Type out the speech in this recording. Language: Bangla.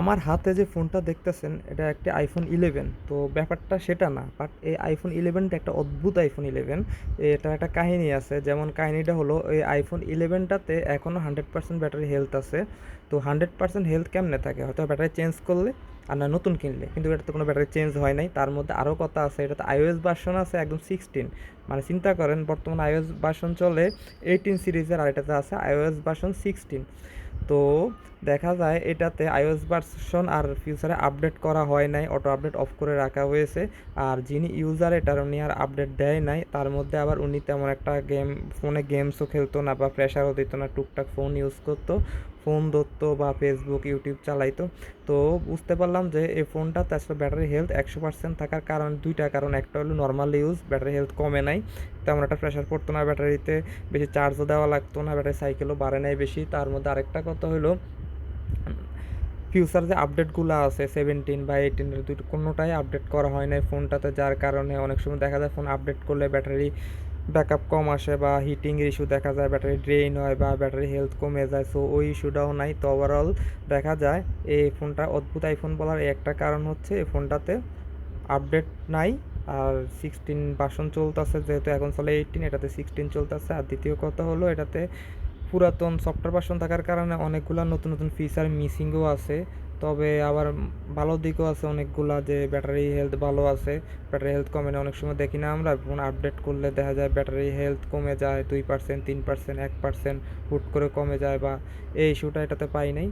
আমার হাতে যে ফোনটা দেখতেছেন, এটা একটা আইফোন ইলেভেন তো ব্যাপারটা সেটা না বাট এই আইফোন ইলেভেনটা একটা অদ্ভুত আইফোন ইলেভেন এটা একটা কাহিনী আছে, যেমন কাহিনীটা হলো, এই আইফোন ইলেভেনটাতে এখনও হান্ড্রেড পার্সেন্ট ব্যাটারি হেলথ আছে। তো হান্ড্রেড পার্সেন্ট হেলথ কেমনে থাকে? হয়তো ব্যাটারি চেঞ্জ করলে আর না, নতুন কিনলে। কিন্তু এটাতে কোনো ব্যাটারি চেঞ্জ হয় নাই। তার মধ্যে আরও কথা আছে, এটাতে আইওএস ভার্সন আছে একদম সিক্সটিন মানে চিন্তা করেন, বর্তমানে আইওএস ভার্সন চলে এইটিন সিরিজের, আর এটাতে আছে আইওএস ভার্সন সিক্সটিন তো দেখা যায়, এটাতে আইওএস ভার্সন আর ফিউচারে আপডেট করা হয় নাই অটো আপডেট অফ করে রাখা হয়েছে। আর যিনি ইউজার এটার উনি আর আপডেট দেয় নাই। তার মধ্যে আবার উনি তেমন একটা গেম ফোনে গেমসও খেলতো না বা প্রেশারও দিত না, টুকটাক ফোন ইউজ করতো। ফোন ধরতো বা ফেসবুক ইউটিউব চালাইতো তো। বুঝতে পারলাম যে এই ফোনটাতে আসলে ব্যাটারি হেলথ একশো পার্সেন্ট থাকার কারণ দুইটা কারণ। একটা হলো নর্মাল ইউজ ব্যাটারি হেলথ কমে নাই। তেমন একটা প্রেশার পড়তো না ব্যাটারিতে বেশি চার্জও দেওয়া লাগতো না ব্যাটারি সাইকেলও বাড়ে নাই বেশি। তার মধ্যে আরেকটা কথা হলো ফিউচার যে আপডেটগুলো আছে সেভেন্টিন বা এইটিনের দুটো কোনোটাই আপডেট করা হয় না ফোনটাতে, যার কারণে অনেক সময় দেখা যায় ফোন আপডেট করলে ব্যাটারি ব্যাকআপ কম আসে বা হিটিংয়ের ইস্যু দেখা যায় ব্যাটারি ড্রেইন হয় বা ব্যাটারি হেলথ কমে যায় সো ওই ইস্যুটাও নাই। তো ওভারঅল দেখা যায়, এই ফোনটা অদ্ভুত আইফোন বলার একটা কারণ হচ্ছে, এই ফোনটাতে আপডেট নাই, আর সিক্সটিন ভার্সন চলতেছে যেহেতু এখন চলে এইটিন এটাতে সিক্সটিন চলতেছে। আর দ্বিতীয় কথা হলো, এটাতে পুরাতন সফটওয়্যার ভার্সন থাকার কারণে অনেকগুলা নতুন নতুন ফিচার মিসিংও আছে। তবে আবার ভালো দিকও আছে অনেকগুলা যে ব্যাটারি হেলথ ভালো আছে। ব্যাটারি হেলথ কমে না, অনেক সময় দেখি না আমরা ফোন আপডেট করলে দেখা যায় ব্যাটারি হেলথ কমে যায় দুই পার্সেন্ট তিন পার্সেন্ট এক পার্সেন্ট হুট করে কমে যায় বা এই ইস্যুটা এটাতে পাই নাই।